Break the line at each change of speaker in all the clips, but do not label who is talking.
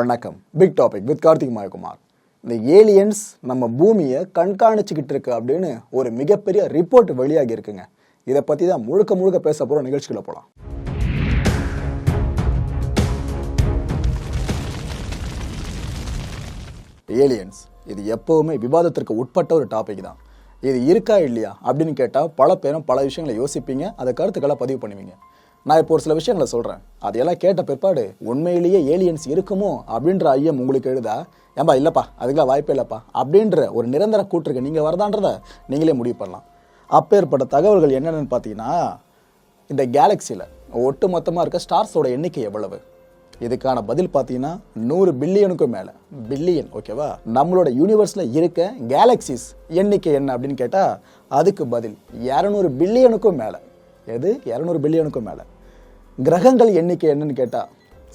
வணக்கம். Big topic with Karthik Mayakumar. இந்த aliens நம்ம பூமியை கண்காணிச்சுக்கிட்டு இருக்கு அப்படின்னு ஒரு மிகப்பெரிய ரிப்போர்ட் வெளியாகி இருக்குங்க. இதை பற்றி தான் முழுக்க முழுக்க பேச போகிற நிகழ்ச்சிகளை போகலாம் ஏலியன்ஸ் இது எப்போவுமே விவாதத்திற்கு உட்பட்ட ஒரு டாபிக் தான். இது இருக்கா இல்லையா அப்படின்னு கேட்டால் பல பேரும் பல விஷயங்களை யோசிப்பீங்க அதை கருத்துக்களை பதிவு பண்ணுவீங்க. நான் இப்போ ஒரு சில விஷயங்களை சொல்கிறேன் அதையெல்லாம் கேட்ட பிற்பாடு உண்மையிலேயே ஏலியன்ஸ் இருக்குமோ? அப்படின்ற ஐயம் உங்களுக்கு எழுதா? ஏன்பா இல்லைப்பா அதுக்கெல்லாம் வாய்ப்பே இல்லைப்பா. அப்படின்ற ஒரு நிரந்தர கூற்றுக்கு நீங்கள் வரதான்றதை நீங்களே முடிவு பண்ணலாம். அப்பேற்பட்ட தகவல்கள் என்னென்னு பார்த்தீங்கன்னா இந்த கேலக்சியில் ஒட்டு மொத்தமாக இருக்க ஸ்டார்ஸோட எண்ணிக்கை எவ்வளவு? இதுக்கான பதில் பார்த்தீங்கன்னா நூறு பில்லியனுக்கும் மேலே. பில்லியன் ஓகேவா? நம்மளோட யூனிவர்ஸில் இருக்க கேலக்சிஸ் எண்ணிக்கை என்ன அப்படின்னு கேட்டால் அதுக்கு பதில் இரநூறு பில்லியனுக்கும் மேலே. எது? இரநூறு பில்லியனுக்கும் மேலே. கிரகங்கள் எண்ணிக்கை என்னன்னு கேட்டால்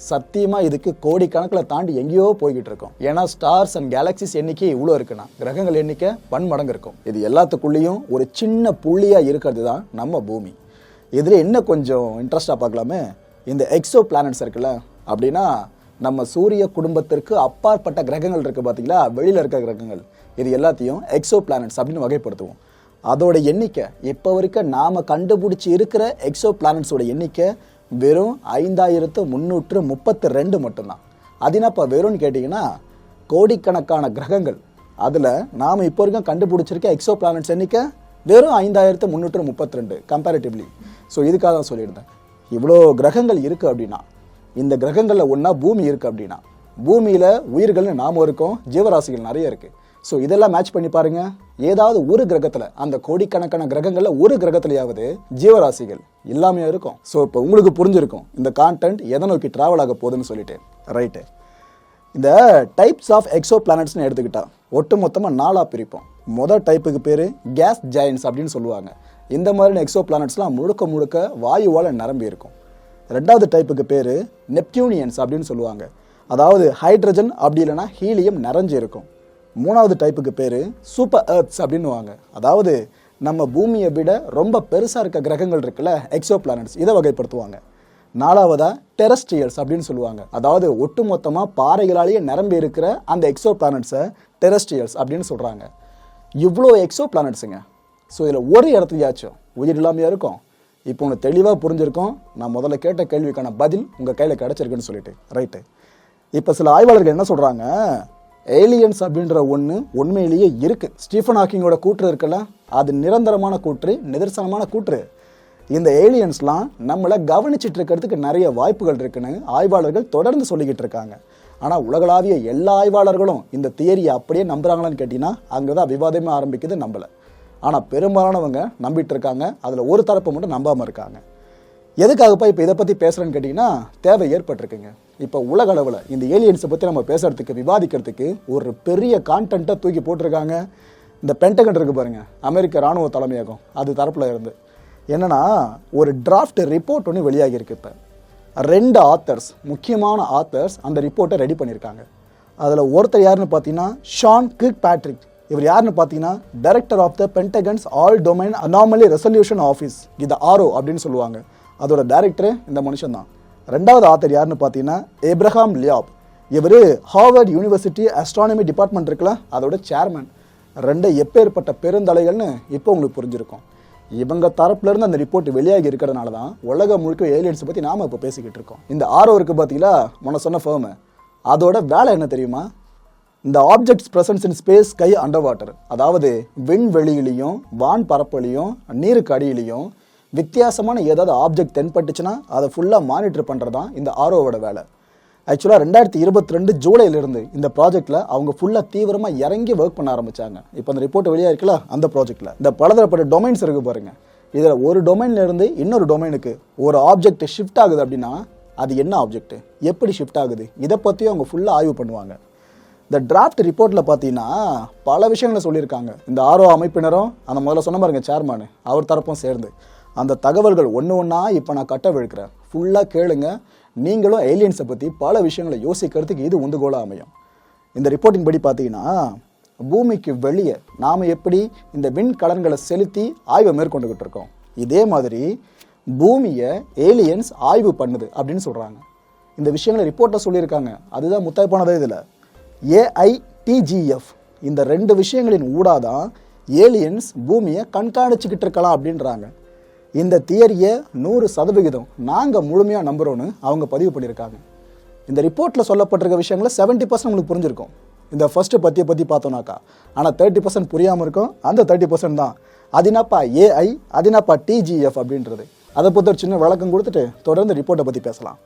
சத்தியமாக இதுக்கு கோடிக்கணக்கில் தாண்டி எங்கேயோ போய்கிட்டு இருக்கோம். ஏன்னா ஸ்டார்ஸ் அண்ட் கேலக்சிஸ் எண்ணிக்கை இவ்வளோ இருக்குன்னா கிரகங்கள் எண்ணிக்கை பன்மடங்கு இருக்கும். இது எல்லாத்துக்குள்ளேயும் ஒரு சின்ன புள்ளியாக இருக்கிறது தான் நம்ம பூமி. இதில் என்ன கொஞ்சம் இன்ட்ரெஸ்டாக பார்க்கலாமே? இந்த எக்ஸோ பிளானட்ஸ் இருக்குல்ல அப்படின்னா நம்ம சூரிய குடும்பத்திற்கு அப்பாற்பட்ட கிரகங்கள் இருக்குது பார்த்தீங்களா வெளியில் இருக்க கிரகங்கள். இது எல்லாத்தையும் எக்ஸோ பிளானட்ஸ் அப்படின்னு வகைப்படுத்துவோம். அதோட எண்ணிக்கை இப்போ வரைக்கும் நாம் கண்டுபிடிச்சி இருக்கிற எக்ஸோ பிளானட்ஸோட எண்ணிக்கை வெறும் ஐந்தாயிரத்து முந்நூற்று முப்பத்தி ரெண்டு மட்டும்தான். அது என்னப்பா வெறும்னு கேட்டிங்கன்னா கோடிக்கணக்கான கிரகங்கள். அதில் நாம் இப்போ வரைக்கும் கண்டுபிடிச்சிருக்க எக்ஸோ பிளானட்ஸ் எண்ணிக்கை வெறும் ஐந்தாயிரத்து முந்நூற்று முப்பத்தி ரெண்டு கம்பேரிட்டிவ்லி ஸோ இதுக்காக தான் சொல்லியிருந்தேன். இவ்வளோ கிரகங்கள் இருக்குது அப்படின்னா இந்த கிரகங்களில் ஒன்றா பூமி இருக்குது அப்படின்னா பூமியில் உயிர்கள்னு நாம இருக்கோம் ஜீவராசிகள் நிறைய இருக்குது ஸோ இதெல்லாம் மேட்ச் பண்ணி பாருங்க. ஏதாவது ஒரு கிரகத்தில் அந்த கோடிக்கணக்கான கிரகங்களில் ஒரு கிரகத்திலேயாவது ஜீவராசிகள் இல்லாமையாக இருக்கும். ஸோ இப்போ உங்களுக்கு புரிஞ்சிருக்கும் இந்த கான்டென்ட் எதை நோக்கி ட்ராவல் ஆக போகுதுன்னு சொல்லிட்டு. ரைட்டு இந்த டைப்ஸ் ஆஃப் எக்ஸோ பிளானட்ஸ்னு எடுத்துக்கிட்டா ஒட்டு மொத்தமாக நாலாக பிரிப்போம் மொதல் டைப்புக்கு பேர் கேஸ் ஜாயின்ஸ் அப்படின்னு சொல்லுவாங்க. இந்த மாதிரியான எக்ஸோ பிளானட்ஸ்லாம் முழுக்க முழுக்க வாயுவால் நிரம்பி இருக்கும். ரெண்டாவது டைப்புக்கு பேர் நெப்டியூனியன்ஸ் அப்படின்னு சொல்லுவாங்க. அதாவது ஹைட்ரஜன் அப்படி இல்லைன்னா ஹீலியம் நிறைஞ்சு இருக்கும். மூணாவது டைப்புக்கு பேர் சூப்பர் அர்த்ஸ் அப்படின்னுவாங்க. அதாவது நம்ம பூமியை விட ரொம்ப பெருசாக இருக்க கிரகங்கள் இருக்குல்ல எக்ஸோ பிளானட்ஸ் இதை வகைப்படுத்துவாங்க. நாலாவதாக டெரஸ்ட்ரியல்ஸ் அப்படின்னு சொல்லுவாங்க. அதாவது ஒட்டுமொத்தமாக பாறைகளாலேயே நிரம்பி இருக்கிற அந்த எக்ஸோ பிளானட்ஸை டெரஸ்ட்ரியல்ஸ் அப்படின்னு சொல்கிறாங்க இவ்வளோ எக்ஸோ பிளானட்ஸுங்க ஸோ இதில் ஒரு இடத்துலையாச்சும் உயிர் இல்லாமையாக இருக்கும்? இப்போ ஒன்று தெளிவாக புரிஞ்சிருக்கோம். நான் முதல்ல கேட்ட கேள்விக்கான பதில் உங்கள் கையில் கிடச்சிருக்குன்னு சொல்லிட்டு. ரைட்டு இப்போ சில ஆய்வாளர்கள் என்ன சொல்கிறாங்க ஏலியன்ஸ் அப்படின்ற ஒன்று உண்மையிலேயே இருக்குது ஸ்டீஃபன் ஹாக்கிங்கோட கூற்று இருக்குல்ல? அது நிரந்தரமான கூற்று நிதர்சனமான கூற்று. இந்த ஏலியன்ஸ்லாம் நம்மளை கவனிச்சிட்டு இருக்கிறதுக்கு நிறைய வாய்ப்புகள் இருக்குன்னு ஆய்வாளர்கள் தொடர்ந்து சொல்லிக்கிட்டு இருக்காங்க. ஆனால் உலகளாவிய எல்லா ஆய்வாளர்களும் இந்த தியரியை அப்படியே நம்புகிறாங்களான்னு கேட்டிங்கன்னா அங்கே தான் விவாதமே ஆரம்பிக்குது நம்பலை ஆனால் பெரும்பாலானவங்க நம்பிட்டு இருக்காங்க. அதில் ஒரு தரப்பு மட்டும் நம்பாமல் இருக்காங்க. எதுக்காகப்பா இப்போ இதை பற்றி பேசுகிறேன்னு கேட்டிங்கன்னா தேவை ஏற்பட்டிருக்குங்க. இப்போ உலக அளவில் இந்த ஏலியன்ஸை பற்றி நம்ம பேசுகிறதுக்கு விவாதிக்கிறதுக்கு ஒரு பெரிய கான்டென்ட்டை தூக்கி போட்டிருக்காங்க. இந்த பென்டகன் இருக்குது பாருங்கள் அமெரிக்க ராணுவ தலைமையகம் அது தரப்பில் இருந்து. என்னென்னா ஒரு டிராஃப்ட் ரிப்போர்ட் ஒன்று வெளியாகியிருக்கு இப்போ. ரெண்டு ஆத்தர்ஸ் முக்கியமான ஆத்தர்ஸ் அந்த ரிப்போர்ட்டை ரெடி பண்ணியிருக்காங்க. அதில் ஒருத்தர் யாருன்னு பார்த்தீங்கன்னா ஷான் கிக் பேட்ரிக் இவர் யாருன்னு பார்த்தீங்கன்னா director of the Pentagon's all domain anomaly resolution office இது ஆரோ அப்படின்னு சொல்லுவாங்க. அதோட டைரக்டர் இந்த மனுஷன் தான் ரெண்டாவது ஆத்தர் யாருன்னு பார்த்தீங்கன்னா ஏப்ரஹாம் லியாப். இவர் ஹார்வர்ட் யூனிவர்சிட்டி அஸ்ட்ரானமி டிபார்ட்மெண்ட் இருக்குல்ல அதோட சேர்மன் ரெண்டு எப்பேற்பட்ட பெருந்தலைகள்னு இப்போ உங்களுக்கு புரிஞ்சிருக்கும். இவங்க தரப்புலேருந்து அந்த ரிப்போர்ட் வெளியாகி இருக்கிறதுனால தான் உலகம் முழுக்க ஏலியன்ஸை பற்றி நாம் இப்போ பேசிக்கிட்டு இருக்கோம். இந்த ஆரோ இருக்கு பார்த்தீங்களா முன்ன சொன்ன ஃபேமு அதோட வேலை என்ன தெரியுமா? இந்த objects presence in space sky under water அதாவது விண்வெளியிலையும் வான் பரப்புலையும் நீருக்கு அடியிலையும் வித்தியாசமான ஏதாவது ஆப்ஜெக்ட் தென்பட்டுச்சுன்னா அதை ஃபுல்லாக மானிட்டர் பண்ணுறது தான் இந்த ஆர்ஓவோட வேலை. ஆக்சுவலாக ரெண்டாயிரத்தி இருபத்தி ரெண்டு ஜூலையிலிருந்து இந்த ப்ராஜெக்ட்டில் அவங்க ஃபுல்லாக தீவிரமாக இறங்கி ஒர்க் பண்ண ஆரம்பிச்சாங்க. இப்போ அந்த ரிப்போர்ட் வெளியாக இருக்குல்ல அந்த ப்ராஜெக்ட்டில் இந்த பலதரப்பட்ட டொமைன்ஸ் இருக்கு பாருங்கள் இதில் ஒரு டொமைன்லேருந்து இன்னொரு டொமைனுக்கு ஒரு ஆப்ஜெக்ட் ஷிஃப்ட் ஆகுது அப்படின்னா அது என்ன ஆப்ஜெக்ட் எப்படி ஷிஃப்ட் ஆகுது? இதை பற்றியும் அவங்க ஃபுல்லாக ஆய்வு பண்ணுவாங்க. இந்த டிராஃப்ட் ரிப்போர்ட்டில் பார்த்தீங்கன்னா பல விஷயங்களை சொல்லியிருக்காங்க. இந்த ஆர்ஓ அமைப்பினரும் அந்த முதல்ல சொன்ன பாருங்க சேர்மானு அவர் தரப்பும் சேர்ந்து. அந்த தகவல்கள் ஒன்று ஒன்றா இப்போ நான் கட்ட விழுக்கிறேன். ஃபுல்லாக கேளுங்க. நீங்களும் ஏலியன்ஸை பற்றி பல விஷயங்களை யோசிக்கிறதுக்கு இது உந்துகோலாக அமையும். இந்த ரிப்போர்ட்டின் படி பார்த்தீங்கன்னா பூமிக்கு வெளியே நாம் எப்படி இந்த விண்கலன்களை செலுத்தி ஆய்வை மேற்கொண்டுகிட்டு இருக்கோம். இதே மாதிரி பூமியை ஏலியன்ஸ் ஆய்வு பண்ணுது அப்படின்னு சொல்கிறாங்க இந்த விஷயங்களை ரிப்போர்ட்டை சொல்லியிருக்காங்க. அதுதான் முத்தாய்ப்பானதே இதில். ஏஐடிஜிஎஃப் இந்த ரெண்டு விஷயங்களின் ஊடாதான் ஏலியன்ஸ் பூமியை கண்காணிச்சுக்கிட்டு இருக்கலாம் அப்படின்றாங்க. இந்த தியரியை நூறு சதவிகிதம் நாங்கள் முழுமையாக நம்புகிறோன்னு அவங்க பதிவு பண்ணியிருக்காங்க. இந்த ரிப்போர்ட்டில் சொல்லப்பட்டிருக்க விஷயங்களை செவன்ட்டி பர்சன்ட் உங்களுக்கு புரிஞ்சிருக்கும். இந்த ஃபஸ்ட்டு பற்றியை பற்றி பார்த்தோன்னாக்கா ஆனால் தேர்ட்டி பர்சன்ட் புரியாமல் இருக்கும். அந்த தேர்ட்டி பர்சன்ட் தான். அது என்னப்பா ஏஐ அதினாப்பா டிஜிஎஃப் அப்படின்றது. அதை பொறுத்த ஒரு சின்ன விளக்கம் கொடுத்துட்டு தொடர்ந்து ரிப்போர்ட்டை பற்றி பேசலாம்.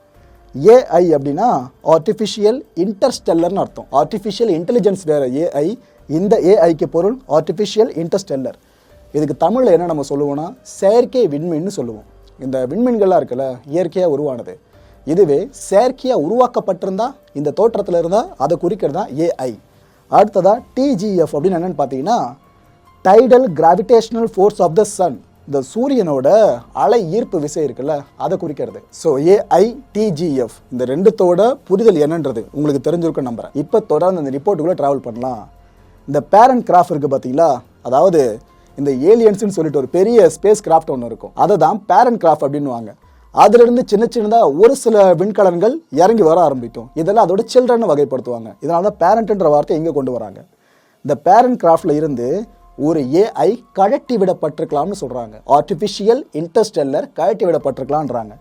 ஏஐ அப்படின்னா ஆர்டிஃபிஷியல் இன்டர்ஸ்டெல்லர்னு அர்த்தம். ஆர்டிஃபிஷியல் இன்டெலிஜென்ஸ் வேறு ஏஐ இந்த ஏஐக்கு பொருள் ஆர்டிஃபிஷியல் இன்டர்ஸ்டெல்லர் இதுக்கு தமிழில் என்ன நம்ம சொல்லுவோம்னா செயற்கை விண்மீன்னு சொல்லுவோம். இந்த விண்மீன்கள்லாம் இருக்குல்ல இயற்கையாக உருவானது. இதுவே செயற்கையாக உருவாக்கப்பட்டிருந்தா இந்த தோற்றத்தில் இருந்தால் அதை குறிக்கிறது தான் ஏஐ அடுத்ததாக டிஜிஎஃப் அப்படின்னு என்னென்னு பார்த்தீங்கன்னா tidal gravitational force of the sun இந்த சூரியனோட அலை ஈர்ப்பு விசை இருக்குல்ல அதை குறிக்கிறது. ஸோ ஏஐ டிஜிஎஃப் இந்த ரெண்டுத்தோட புரிதல் என்னன்றது உங்களுக்கு தெரிஞ்சிருக்கும் நம்புறேன். இப்போ தொடர்ந்து அந்த ரிப்போர்ட்டுக்குள்ளே ட்ராவல் பண்ணலாம். இந்த பேரண்ட் கிராஃப் இருக்குது பார்த்தீங்களா? அதாவது இந்த ஏலியன்ஸ்னு சொல்லிட்டு ஒரு பெரிய ஸ்பேஸ் கிராஃப்ட் ஒன்று இருக்கும். அதை தான் பேரண்ட் கிராஃப்ட் அப்படின்னுவாங்க. அதிலிருந்து சின்ன சின்னதாக ஒரு சில விண்கலன்கள் இறங்கி வர ஆரம்பிக்கும். இதெல்லாம் அதோட சில்ட்ரன் வகைப்படுத்துவாங்க. இதனால தான் பேரண்ட்ன்ற வார்த்தை எங்கே கொண்டு வராங்க. இந்த பேரண்ட் கிராஃப்டில் இருந்து ஒரு ஏஐ கழட்டி விடப்பட்டிருக்கலாம்னு சொல்கிறாங்க ஆர்டிஃபிஷியல் இன்டர்ஸ்டெல்லர் கழட்டி விடப்பட்டிருக்கலான்றாங்க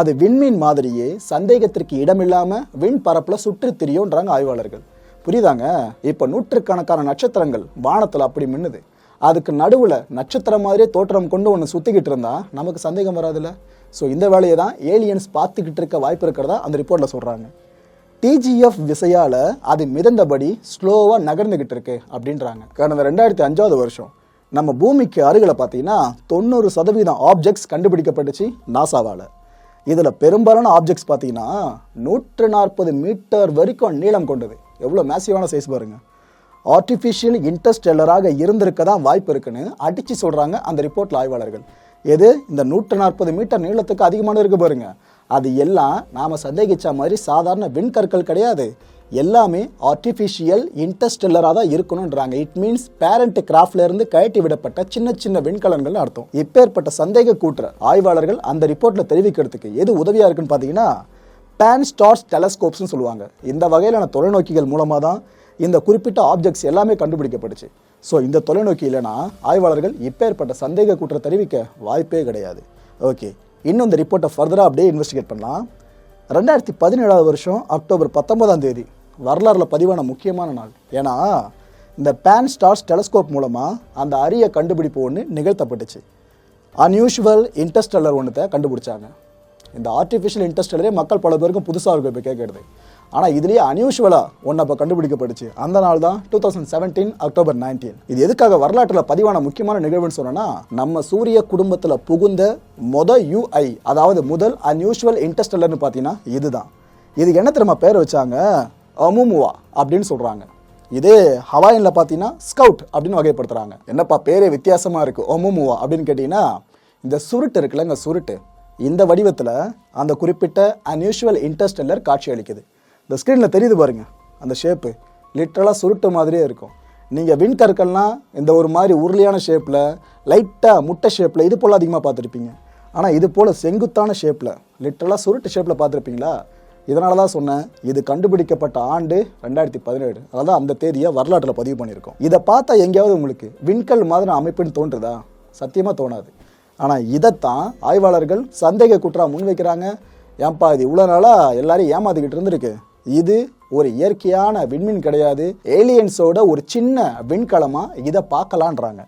அது விண்மீன் மாதிரியே சந்தேகத்திற்கு இடமில்லாமல் விண் பரப்பில் சுற்றி திரியோன்றாங்க ஆய்வாளர்கள். புரியுதாங்க? இப்போ நூற்றுக்கணக்கான நட்சத்திரங்கள் வானத்தில் அப்படி மின்னுது. அதுக்கு நடுவில் நட்சத்திரம் மாதிரியே தோற்றம் கொண்டு ஒன்று சுற்றிக்கிட்டு இருந்தா நமக்கு சந்தேகம் வராதுல்ல? ஸோ இந்த வேலையை தான் ஏலியன்ஸ் பார்த்துக்கிட்டு இருக்க வாய்ப்பு இருக்கிறதா அந்த ரிப்போர்ட்டில் சொல்கிறாங்க டிஜிஎஃப் விசையால் அது மிதந்தபடி ஸ்லோவாக நகர்ந்துக்கிட்டு இருக்கு அப்படின்றாங்க. கடந்த ரெண்டாயிரத்தி அஞ்சாவது வருஷம் நம்ம பூமிக்கு அருகில் பார்த்தீங்கன்னா தொண்ணூறு சதவீதம் ஆப்ஜெக்ட்ஸ் கண்டுபிடிக்கப்பட்டுச்சு நாசாவால். இதில் பெரும்பாலான ஆப்ஜெக்ட்ஸ் பார்த்தீங்கன்னா நூற்று நாற்பது மீட்டர் வரைக்கும் நீளம் கொண்டது. எவ்வளோ மேசிவான சைஸ் பாருங்கள் ஆர்டிஃபிஷியல் இன்டர்ஸ்டெல்லராக இருந்திருக்க தான் வாய்ப்பு இருக்குன்னு அடித்து சொல்கிறாங்க அந்த ரிப்போர்ட்டில் ஆய்வாளர்கள். எது? இந்த நூற்று நாற்பது மீட்டர் நீளத்துக்கு அதிகமான இருக்கு பாருங்க. அது எல்லாம் நாம் சந்தேகிச்ச மாதிரி சாதாரண விண்கற்கள் கிடையாது. எல்லாமே ஆர்டிஃபிஷியல் இன்டர்ஸ்டெல்லராக தான் இருக்கணுன்றாங்க இட் மீன்ஸ் பேரண்ட் கிராஃப்ட்லேருந்து கழட்டி விடப்பட்ட சின்ன சின்ன விண்கலன்கள் அர்த்தம். இப்பேற்பட்ட சந்தேக கூற்ற ஆய்வாளர்கள் அந்த ரிப்போர்ட்டில் தெரிவிக்கிறதுக்கு எது உதவியாக இருக்குன்னு பார்த்தீங்கன்னா பேன் ஸ்டார்ஸ் டெலஸ்கோப்ஸ்னு சொல்லுவாங்க. இந்த வகையிலான தொலைநோக்கிகள் மூலமாக தான் இந்த குறிப்பிட்ட ஆப்ஜெக்ட்ஸ் எல்லாமே கண்டுபிடிக்கப்பட்டுச்சு. ஸோ இந்த தொலைநோக்கி இல்லைன்னா ஆய்வாளர்கள் இப்பேற்பட்ட சந்தேக கூற்றை தெரிவிக்க வாய்ப்பே கிடையாது. ஓகே இன்னும் இந்த ரிப்போர்ட்டை ஃபர்தராக அப்படியே இன்வெஸ்டிகேட் பண்ணலாம். ரெண்டாயிரத்தி பதினேழாவது வருஷம் அக்டோபர் பத்தொன்பதாம் தேதி வரலாறில் பதிவான முக்கியமான நாள். ஏன்னா இந்த பேன் ஸ்டார்ஸ் டெலஸ்கோப் மூலமாக அந்த அரிய கண்டுபிடிப்பு ஒன்று நிகழ்த்தப்பட்டுச்சு. அன்யூஷுவல் இன்டர்ஸ்டெல்லர் ஒன்றத்தை கண்டுபிடிச்சாங்க. இந்த ஆர்டிஃபிஷியல் இன்டர்ஸ்டெல்லரே மக்கள் பல பேருக்கும் புதுசாக இருக்கும் இப்போ கேட்கறது ஆனால் இதுலேயே அன்யூஷுவலாக ஒன்று அப்போ கண்டுபிடிக்கப்பட்டுச்சு. அந்த நாள் தான் two thousand seventeen October nineteen இது எதுக்காக வரலாற்றில் பதிவான முக்கியமான நிகழ்வுன்னு சொன்னோன்னா நம்ம சூரிய குடும்பத்தில் புகுந்த மொத யூஐ அதாவது முதல் அன்யூஷுவல் இன்டர்ஸ்டல்லர்னு பார்த்தீங்கன்னா இதுதான். இது என்ன திரும்ப பேர் வச்சாங்க? அமுமுவா அப்படின்னு சொல்கிறாங்க இதே ஹவாயினில் பார்த்தீங்கன்னா ஸ்கவுட் அப்படின்னு வகைப்படுத்துகிறாங்க என்னப்பா பேரே வித்தியாசமாக இருக்குது ஒமுமுவா அப்படின்னு கேட்டிங்கன்னா இந்த சுருட்டு இருக்குல்ல இந்த சுருட்டு. இந்த வடிவத்தில் அந்த குறிப்பிட்ட அன்யூஷுவல் இன்டர்ஸ்டெல்லர் காட்சி அளிக்குது. இந்த ஸ்க்ரீனில் தெரியுது பாருங்கள் அந்த ஷேப்பு லிட்டரலாக சுருட்டு மாதிரியே இருக்கும். நீங்கள் விண்கற்கள்லாம் இந்த ஒரு மாதிரி உருளையான ஷேப்பில் லைட்டாக முட்டை ஷேப்பில் இது போல் அதிகமாக பார்த்துருப்பீங்க. ஆனால் இது போல் செங்குத்தான ஷேப்பில் லிட்டரலாக சுருட்டு ஷேப்பில் பார்த்துருப்பீங்களா? இதனால தான் சொன்னேன் இது கண்டுபிடிக்கப்பட்ட ஆண்டு ரெண்டாயிரத்தி பதினேழு. அதாவது அந்த தேதியை வரலாற்றில் பதிவு பண்ணியிருக்கோம். இதை பார்த்தா எங்கேயாவது உங்களுக்கு விண்கல் மாதிரி அமைப்புன்னு தோன்றுதா? சத்தியமாக தோணாது. ஆனால் இதைத்தான் ஆய்வாளர்கள் சந்தேக குற்றா முன்வைக்கிறாங்க. ஏன்பா இது இவ்வளோ நாளாக எல்லாரையும் ஏமாத்திக்கிட்டு இருந்திருக்கு. இது ஒரு இயற்கையான விண்மீன் கிடையாது. ஏலியன்ஸோட ஒரு சின்ன விண்கலமாக இதை பார்க்கலான்றாங்க.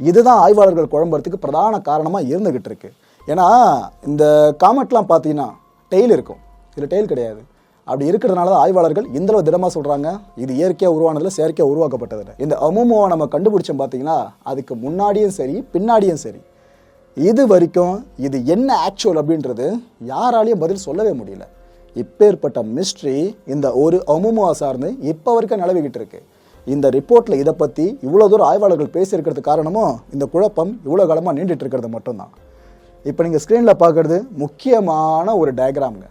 இதுதான் ஆய்வாளர்கள் குழம்புறதுக்கு பிரதான காரணமாக இருந்துகிட்டு இருக்கு. ஏன்னா இந்த காமெட்லாம் பார்த்தீங்கன்னா டெய்ல் இருக்கும். இதில் டெய்ல் கிடையாது. அப்படி இருக்கிறதுனால தான் ஆய்வாளர்கள் இந்த அளவு திடமாக சொல்கிறாங்க இது இயற்கையாக உருவானதில் செயற்கையாக உருவாக்கப்பட்டதில்ல இந்த அமுமோவை நம்ம கண்டுபிடிச்சோம் பார்த்தீங்கன்னா அதுக்கு முன்னாடியும் சரி பின்னாடியும் சரி. இது வரைக்கும் இது என்ன ஆக்சுவல் அப்படின்றது யாராலையும் பதில் சொல்லவே முடியல. இப்பேற்பட்ட மிஸ்ட்ரி இந்த ஒரு அமுமுவா சார்ந்து இப்போ வரைக்கும் நிலவிக்கிட்டு இருக்கு. இந்த ரிப்போர்ட்டில் இதை பற்றி இவ்வளோ தூரம் ஆய்வாளர்கள் பேசியிருக்கிறது காரணமும் இந்த குழப்பம் இவ்வளோ காலமாக நீண்டுட்டு இருக்கிறது மட்டும்தான். இப்போ நீங்கள் ஸ்க்ரீனில் பார்க்குறது முக்கியமான ஒரு டயக்ராம்ங்க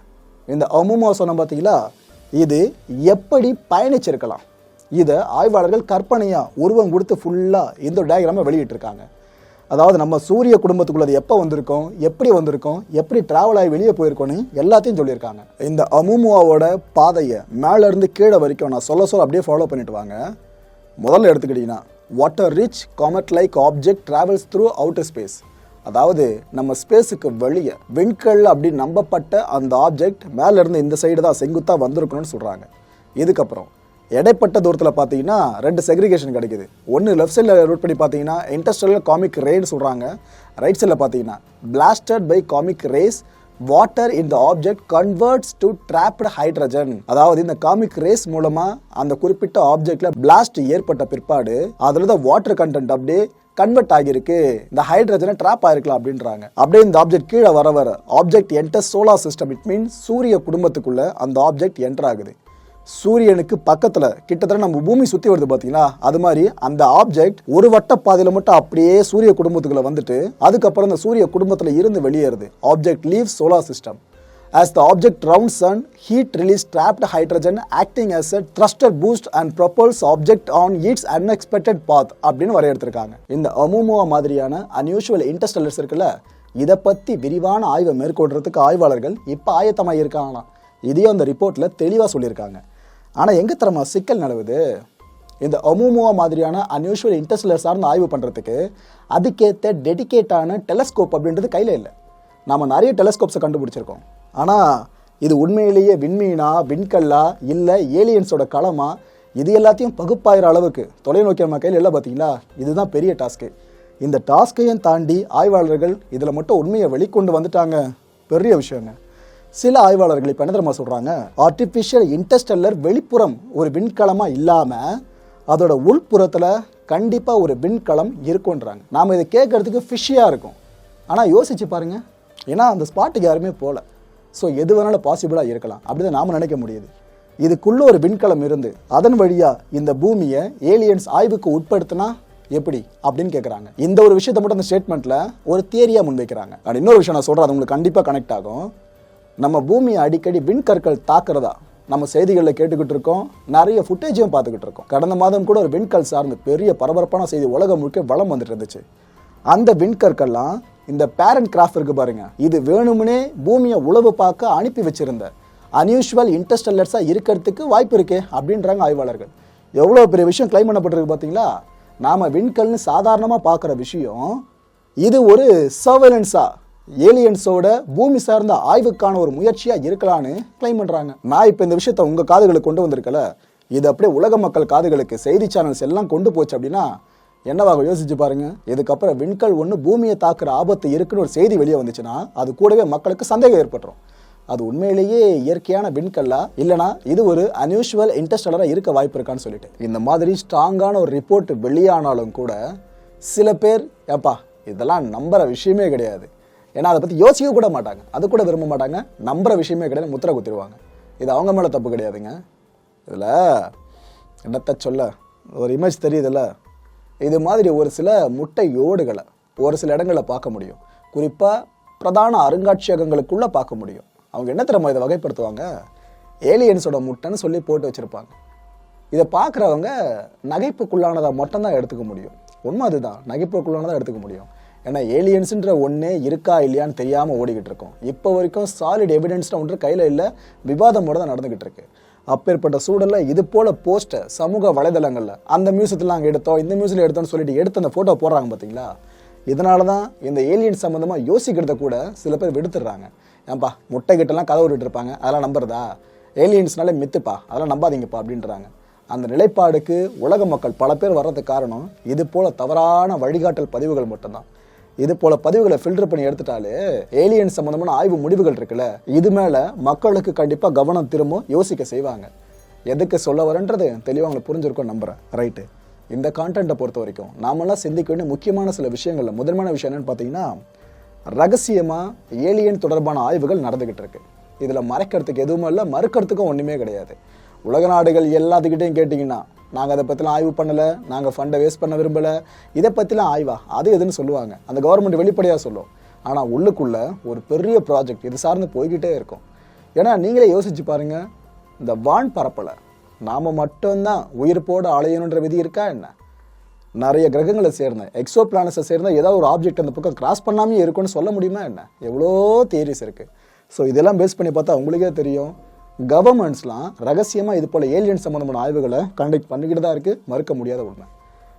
இந்த அமுமுவா சொன்ன பார்த்தீங்களா இது எப்படி பயணிச்சிருக்கலாம்? இதை ஆய்வாளர்கள் கற்பனையாக உருவம் கொடுத்து ஃபுல்லாக இந்த டயக்ராமை வெளியிட்டிருக்காங்க. அதாவது நம்ம சூரிய குடும்பத்துக்குள்ளது எப்போ வந்திருக்கோம் எப்படி வந்திருக்கோம் எப்படி ட்ராவல் ஆகி வெளியே போயிருக்கோன்னு எல்லாத்தையும் சொல்லியிருக்காங்க. இந்த அமுமுவாவோட பாதையை மேலேருந்து கீழே வரைக்கும் நான் சொல்ல சொல்ல அப்படியே ஃபாலோ பண்ணிட்டு வாங்க. முதல்ல எடுத்துக்கிட்டிங்கன்னா water rich comet like object travels through outer space அதாவது நம்ம ஸ்பேஸுக்கு வெளியே விண்கல் அப்படின்னு நம்பப்பட்ட அந்த ஆப்ஜெக்ட் மேலேருந்து இந்த சைடு தான் செங்குத்தாக வந்திருக்கணும்னு சொல்கிறாங்க இதுக்கப்புறம் இடைப்பட்ட தூரத்தில் பார்த்தீங்கன்னா ரெண்டு செக்ரிகேஷன் கிடைக்குது. ஒன்று லெஃப்ட் சைடில் ரூட் பண்ணி பார்த்தீங்கன்னா இன்டர்ஸ்டல் காமிக் ரேன்னு சொல்கிறாங்க ரைட் சைடில் பார்த்தீங்கன்னா blasted by cosmic rays water in the object converts to trapped hydrogen அதாவது இந்த காமிக் ரேஸ் மூலமா அந்த குறிப்பிட்ட ஆப்ஜெக்ட்ல பிளாஸ்ட் ஏற்பட்ட பிற்பாடு அதுல தான் வாட்டர் கண்டென்ட் அப்படியே கன்வெர்ட் ஆகியிருக்கு. இந்த ஹைட்ரஜனை ட்ராப் ஆயிருக்கலாம் அப்படின்றாங்க. அப்படியே இந்த ஆப்ஜெக்ட் கீழே வர வர object enter solar system it mean சூரிய குடும்பத்துக்குள்ள அந்த ஆப்ஜெக்ட் என்டர் ஆகுது. சூரியனுக்கு பக்கத்தில் கிட்டத்தட்ட நம்ம பூமி சுற்றி வருது பார்த்தீங்களா அது மாதிரி அந்த ஆப்ஜெக்ட் ஒரு வட்ட பாதையில் மட்டும் அப்படியே சூரிய குடும்பத்துக்குள்ள வந்துட்டு அதுக்கப்புறம் அந்த சூரிய குடும்பத்தில் இருந்து வெளியேறுது. Object leave solar system as the object round sun heat release trapped hydrogen acting as a thruster boost and propels object on its unexpected path அப்படின்னு வரையறுத்திருக்காங்க. இந்த அமுமுவா மாதிரியான அன்யூஷுவல் இன்டர்ஸ்டலர்ஸ் இருக்குல்ல இதை பற்றி விரிவான ஆய்வை மேற்கொள்றதுக்கு ஆய்வாளர்கள் இப்போ ஆயத்தமாக இருக்காங்களாம் இதையும் அந்த ரிப்போர்ட்டில் தெளிவாக சொல்லியிருக்காங்க. ஆனால் எங்கே தரமா சிக்கல் நிலவுது இந்த ஒமுமுவா மாதிரியான அன்யூஷுவல் இன்டர்ஸ்டெல்லர் சார்ந்த ஆய்வு பண்ணுறதுக்கு அதுக்கேற்ற டெடிகேட்டான டெலஸ்கோப் அப்படின்றது கையில் இல்லை. நாம் நிறைய டெலஸ்கோப்ஸை கண்டுபிடிச்சிருக்கோம். ஆனால் இது உண்மையிலேயே விண்மீனா விண்கல்லா இல்லை ஏலியன்ஸோட களமா? இது எல்லாத்தையும் பகுப்பாயிர அளவுக்கு தொலைநோக்கி நம்ம கையில் இல்லை பார்த்தீங்களா இதுதான் பெரிய டாஸ்க்கு. இந்த டாஸ்கையும் தாண்டி ஆய்வாளர்கள் இதில் மட்டும் உண்மையை வெளிக்கொண்டு வந்துட்டாங்க. பெரிய விஷயங்க. சில ஆய்வாளர்கள் இப்போ என்ன தெரியுமா சொல்கிறாங்க ஆர்டிஃபிஷியல் இன்டர்ஸ்டெல்லர் வெளிப்புறம் ஒரு விண்கலமாக இல்லாமல் அதோட உள்புறத்தில் கண்டிப்பாக ஒரு விண்கலம் இருக்குன்றாங்க நாம் இதை கேட்கறதுக்கு ஃபிஷ்ஷியாக இருக்கும். ஆனால் யோசிச்சு பாருங்கள் ஏன்னா அந்த ஸ்பாட்டுக்கு யாருமே போகல ஸோ எது வேணாலும் பாசிபிளாக இருக்கலாம். அப்படிதான் நாம நினைக்க முடியுது. இதுக்குள்ள ஒரு விண்கலம் இருந்து அதன் வழியாக இந்த பூமியை ஏலியன்ஸ் ஆய்வுக்கு உட்படுத்தினா எப்படி அப்படின்னு கேட்குறாங்க இந்த ஒரு விஷயத்தை மட்டும் அந்த ஸ்டேட்மெண்ட்டில் ஒரு தியரியா முன்வைக்கிறாங்க. அண்ட் இன்னொரு விஷயம் நான் சொல்கிறேன் அது உங்களுக்கு கண்டிப்பாக கனெக்ட் ஆகும். நம்ம பூமியை அடிக்கடி விண்கற்கள் தாக்குறதா நம்ம செய்திகளில் கேட்டுக்கிட்டு இருக்கோம். நிறைய ஃபுட்டேஜையும் பார்த்துக்கிட்டு இருக்கோம். கடந்த மாதம் கூட ஒரு விண்கல் சார்ந்து பெரிய பரபரப்பான செய்தி உலகம் முழுக்க வளம் வந்துட்டு இருந்துச்சு. அந்த விண்கற்கள்லாம் இந்த பேரண்ட் கிராஃப்ட் இருக்கு பாருங்க. இது வேணும்னே பூமியை உழவு பார்க்க அனுப்பி வச்சிருந்த அன்யூஷுவல் இன்டர்ஸ்டெல்லர்ஸாக இருக்கிறதுக்கு வாய்ப்பு இருக்கே அப்படின்றாங்க ஆய்வாளர்கள். எவ்வளோ பெரிய விஷயம் கிளைம் பண்ணப்பட்டிருக்கு பார்த்தீங்களா? நாம் விண்கல்னு சாதாரணமாக பார்க்குற விஷயம் இது ஒரு சர்வேலன்ஸா ஏலியன்ஸோட பூமி சார்ந்த ஆய்வுக்கான ஒரு முயற்சியா இருக்கலான்னு கிளைம் பண்றாங்க. நான் இப்போ இந்த விஷயத்த உங்க காதுகளுக்கு கொண்டு வந்திருக்கல. இது அப்படியே உலக மக்கள் காதுகளுக்கு செய்தி சேனல்ஸ் எல்லாம் கொண்டு போச்சு அப்படின்னா என்னவாக யோசிச்சு பாருங்க. இதுக்கப்புறம் விண்கல் ஒன்று பூமியை தாக்குற ஆபத்து இருக்குன்னு ஒரு செய்தி வெளியே வந்துச்சுன்னா அது கூடவே மக்களுக்கு சந்தேகம் ஏற்பட்டுரும். அது உண்மையிலேயே இயற்கையான விண்கல்லா? இல்லைனா இது ஒரு அன்யூஷுவல் இன்டர்ஸ்டலராக இருக்க வாய்ப்பு இருக்கான்னு சொல்லிட்டு. இந்த மாதிரி ஸ்ட்ராங்கான ஒரு ரிப்போர்ட் வெளியானாலும் கூட சில பேர் ஏப்பா இதெல்லாம் நம்புற விஷயமே கிடையாது. ஏன்னா அதை பற்றி யோசிக்க கூட மாட்டாங்க. அது கூட விரும்ப மாட்டாங்க. நம்புற விஷயமே கிடையாது முத்திரை குத்திடுவாங்க. இது அவங்க மேலே தப்பு கிடையாதுங்க. இதில் என்னத்தை சொல்ல? ஒரு இமேஜ் தெரியுதுல்ல? இது மாதிரி ஒரு சில முட்டை ஓடுகளை ஒரு சில இடங்களில் பார்க்க முடியும். குறிப்பாக பிரதான அருங்காட்சியகங்களுக்குள்ளே பார்க்க முடியும். அவங்க என்ன திறமை இதை வகைப்படுத்துவாங்க? ஏலியன்ஸோட முட்டைன்னு சொல்லி போட்டு வச்சுருப்பாங்க. இதை பார்க்குறவங்க நகைப்புக்குள்ளானதை மட்டும்தான் எடுத்துக்க முடியும். உண்மை அதுதான். நகைப்புக்குள்ளானதாக எடுத்துக்க முடியும். ஏன்னா ஏலியன்ஸுன்ற ஒன்றே இருக்கா இல்லையான்னு தெரியாமல் ஓடிக்கிட்டு இருக்கோம். இப்போ வரைக்கும் சாலிட் எவிடன்ஸ்னு ஒன்று கையில் இல்லை விவாதம் தான் நடந்துக்கிட்டு இருக்கு. அப்பேற்பட்ட சூழலில் இது போல் போஸ்ட்டை சமூக வலைதளங்களில் அந்த மியூசியத்தில் நாங்கள் எடுத்தோம் இந்த மியூசியில் எடுத்தோம்னு சொல்லிட்டு எடுத்து அந்த ஃபோட்டோ போடுறாங்க பார்த்தீங்களா இதனால தான் இந்த ஏலியன் சம்மந்தமாக யோசிக்கிறத கூட சில பேர் விடுத்துடுறாங்க ஏன்பா முட்டை கிட்டலாம் கதை விட்டுட்டு இருப்பாங்க அதெல்லாம் நம்புறதா? ஏலியன்ஸ்னாலே மித்துப்பா அதெல்லாம் நம்பாதீங்கப்பா அப்படின்றாங்க. அந்த நிலைப்பாடுக்கு உலக மக்கள் பல பேர் வர்றதுக்கு காரணம் இது போல் தவறான வழிகாட்டல் பதிவுகள் மட்டும்தான். இது போல பதிவுகளை ஃபில்டர் பண்ணி எடுத்துட்டாலே ஏலியன் சம்பந்தமான ஆய்வு முடிவுகள் இருக்குல்ல? இது மேல மக்களுக்கு கண்டிப்பா கவனம் திரும்ப யோசிக்க செய்வாங்க. எதுக்கு சொல்ல வரேன்றது தெளிவாக உங்களுக்கு புரிஞ்சிருக்கும் நம்புறேன். ரைட்டு இந்த கான்டென்ட்டை பொறுத்த வரைக்கும் நாமெல்லாம் சிந்திக்க வேண்டிய முக்கியமான சில விஷயங்கள்ல முதன்மையான விஷயம் என்னன்னு பார்த்தீங்கன்னா ரகசியமா ஏலியன் தொடர்பான ஆய்வுகள் நடந்துகிட்டு இருக்கு. இதுல மறைக்கிறதுக்கு எதுவும் இல்லை மறுக்கிறதுக்கும் ஒன்றுமே கிடையாது. உலக நாடுகள் எல்லாத்துக்கிட்டையும் கேட்டிங்கன்னா நாங்கள் அதை பற்றிலாம் ஆய்வு பண்ணலை நாங்கள் ஃபண்டை வேஸ்ட் பண்ண விரும்பலை. இதை பற்றிலாம் ஆய்வா? அது எதுன்னு சொல்லுவாங்க. அந்த கவர்மெண்ட் வெளிப்படையாக சொல்லும். ஆனால் உள்ளுக்குள்ளே ஒரு பெரிய ப்ராஜெக்ட் இது சார்ந்து போய்கிட்டே இருக்கும். ஏன்னா நீங்களே யோசிச்சு பாருங்கள் இந்த வான் பரப்பலை நாம் மட்டும்தான் உயிர் போட அலையணுன்ற விதி இருக்கா என்ன? நிறைய கிரகங்களை சேர்ந்த எக்ஸோ பிளானஸை சேர்ந்த ஏதாவது ஒரு ஆப்ஜெக்ட் அந்த பக்கம் கிராஸ் பண்ணாமே இருக்கும்னு சொல்ல முடியுமா என்ன? எவ்வளோ தியரிஸ் இருக்குது ஸோ இதெல்லாம் பேஸ் பண்ணி பார்த்தா உங்களுக்கே தெரியும். கவர்மெண்ட்ஸ்லாம் ரகசியமாக இது போல் ஏலியன் சம்மந்தமான ஆய்வுகளை கண்டக்ட் பண்ணிக்கிட்டு தான் இருக்குது மறுக்க முடியாத உண்மை.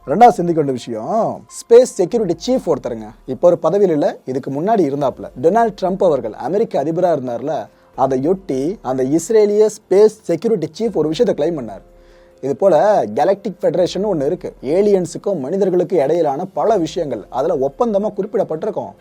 ரெண்டாவது சிந்திக்க வேண்டிய விஷயம் ஸ்பேஸ் செக்யூரிட்டி சீஃப் ஒருத்தருங்க. இப்போ ஒரு பதவியில் இல்லை இதுக்கு முன்னாடி இருந்தாப்புல டொனால்ட் ட்ரம்ப் அவர்கள் அமெரிக்க அதிபராக இருந்தார்ல அதையொட்டி அந்த இஸ்ரேலிய ஸ்பேஸ் செக்யூரிட்டி சீஃப் ஒரு விஷயத்தை கிளைம் பண்ணார். இது போல கேலக்டிக் ஃபெடரேஷன் ஒன்று இருக்குது ஏலியன்ஸுக்கும் மனிதர்களுக்கும் இடையிலான பல விஷயங்கள் அதில் ஒப்பந்தமாக குறிப்பிடப்பட்டிருக்கும்.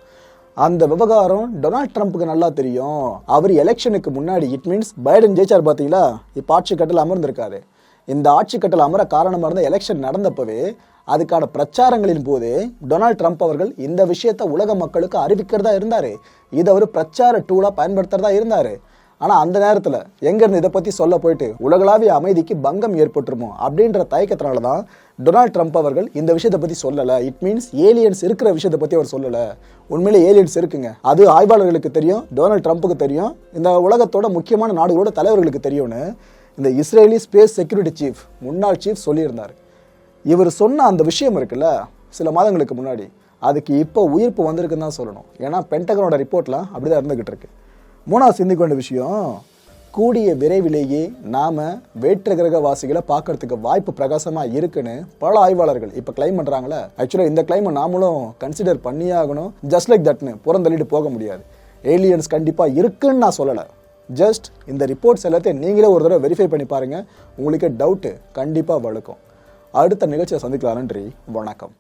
அந்த விவகாரம் டொனால்ட் ட்ரம்ப்புக்கு நல்லா தெரியும். அவர் எலெக்ஷனுக்கு முன்னாடி இட் மீன்ஸ் பைடன் ஜெயிச்சார் பார்த்தீங்களா? இப்போ ஆட்சி கட்டில் அமர்ந்திருக்காரு. இந்த ஆட்சி கட்டில் அமர காரணமாக இருந்த எலெக்ஷன் நடந்தப்பவே அதுக்கான பிரச்சாரங்களின் போது டொனால்ட் ட்ரம்ப் அவர்கள் இந்த விஷயத்தை உலக மக்களுக்கு அறிவிக்கிறதா இருந்தார். இதை அவர் பிரச்சார டூலாக பயன்படுத்துறதா இருந்தார். ஆனால் அந்த நேரத்தில் எங்கேருந்து இதை பற்றி சொல்ல போயிட்டு உலகளாவிய அமைதிக்கு பங்கம் ஏற்பட்டுருமோ அப்படின்ற தயக்கத்தினால தான் டொனால்ட் ட்ரம்ப் அவர்கள் இந்த விஷயத்தை பற்றி சொல்லலை. இட் மீன்ஸ் ஏலியன்ஸ் இருக்கிற விஷயத்தை பற்றி அவர் சொல்லலை. உண்மையிலே ஏலியன்ஸ் இருக்குங்க. அது ஆய்வாளர்களுக்கு தெரியும் டொனால்ட் ட்ரம்ப்புக்கு தெரியும். இந்த உலகத்தோட முக்கியமான நாடுகளோட தலைவர்களுக்கு தெரியும்னு இந்த இஸ்ரேலி ஸ்பேஸ் செக்யூரிட்டி சீஃப் முன்னாள் சீஃப் சொல்லியிருந்தார். இவர் சொன்ன அந்த விஷயம் இருக்குல்ல சில மாதங்களுக்கு முன்னாடி. அதுக்கு இப்போ உயிர்ப்பு வந்திருக்குன்னு தான் சொல்லணும். ஏன்னா பென்டகனோட ரிப்போர்ட்லாம் அப்படிதான் இருந்துகிட்டு இருக்கு. மூணாவது சிந்திக்க வேண்டிய விஷயம் கூடிய விரைவிலேயே நாம வேற்று கிரக வாசிகளை பார்க்கறதுக்கு வாய்ப்பு பிரகாசமா இருக்குன்னு பல ஆய்வாளர்கள் இப்போ கிளைம் பண்றாங்களே. ஆக்சுவலாக இந்த கிளைமை நாமளும் கன்சிடர் பண்ணியே ஆகணும். ஜஸ்ட் லைக் தட்னு புறந்தள்ளிட்டு போக முடியாது. ஏலியன்ஸ் கண்டிப்பா இருக்குன்னு நான் சொல்லலை. ஜஸ்ட் இந்த ரிப்போர்ட்ஸ் எல்லாத்தையும் நீங்களே ஒரு தடவை வெரிஃபை பண்ணி பாருங்க. உங்களுக்கே டவுட்டு கண்டிப்பாக வழுக்கும். அடுத்த நிகழ்ச்சியை சந்திக்கலாம். நன்றி. வணக்கம்.